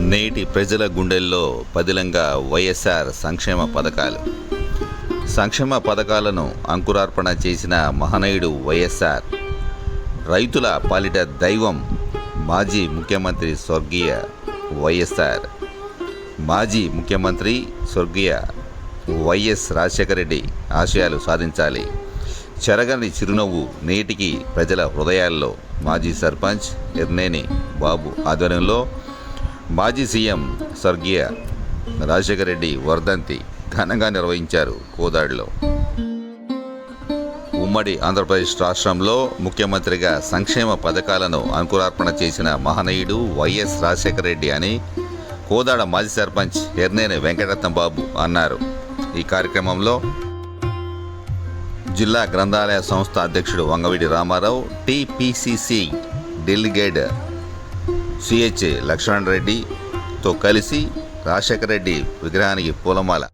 నేటి ప్రజల గుండెల్లో పదిలంగా వైఎస్ఆర్ సంక్షేమ పథకాలు. సంక్షేమ పథకాలను అంకురార్పణ చేసిన మహనీయుడు వైఎస్ఆర్. రైతుల పాలిట దైవం మాజీ ముఖ్యమంత్రి స్వర్గీయ వైఎస్ఆర్. మాజీ ముఖ్యమంత్రి స్వర్గీయ వైఎస్ రాజశేఖర రెడ్డి ఆశయాలు సాధించాలి. చెరగని చిరునవ్వు నేటికి ప్రజల హృదయాల్లో. మాజీ సర్పంచ్ ఎర్నేని బాబు ఆధ్వర్యంలో మాజీ సీఎం స్వర్గీయ రాజశేఖర రెడ్డి వర్ధంతి ఘనంగా నిర్వహించారు కోదాడిలో. ఉమ్మడి ఆంధ్రప్రదేశ్ రాష్ట్రంలో ముఖ్యమంత్రిగా సంక్షేమ పథకాలను అంకురార్పణ చేసిన మహనీయుడు వైఎస్ రాజశేఖర రెడ్డి అని కోదాడ మాజీ సర్పంచ్ ఎర్నేని వెంకటరత్నం బాబు అన్నారు. ఈ కార్యక్రమంలో జిల్లా గ్రంథాలయ సంస్థ అధ్యక్షుడు Vangaveedi Ramarao TPCC delegate CH Laxman రెడ్డితో కలిసి రాజశేఖర రెడ్డి విగ్రహానికి పూలమాల.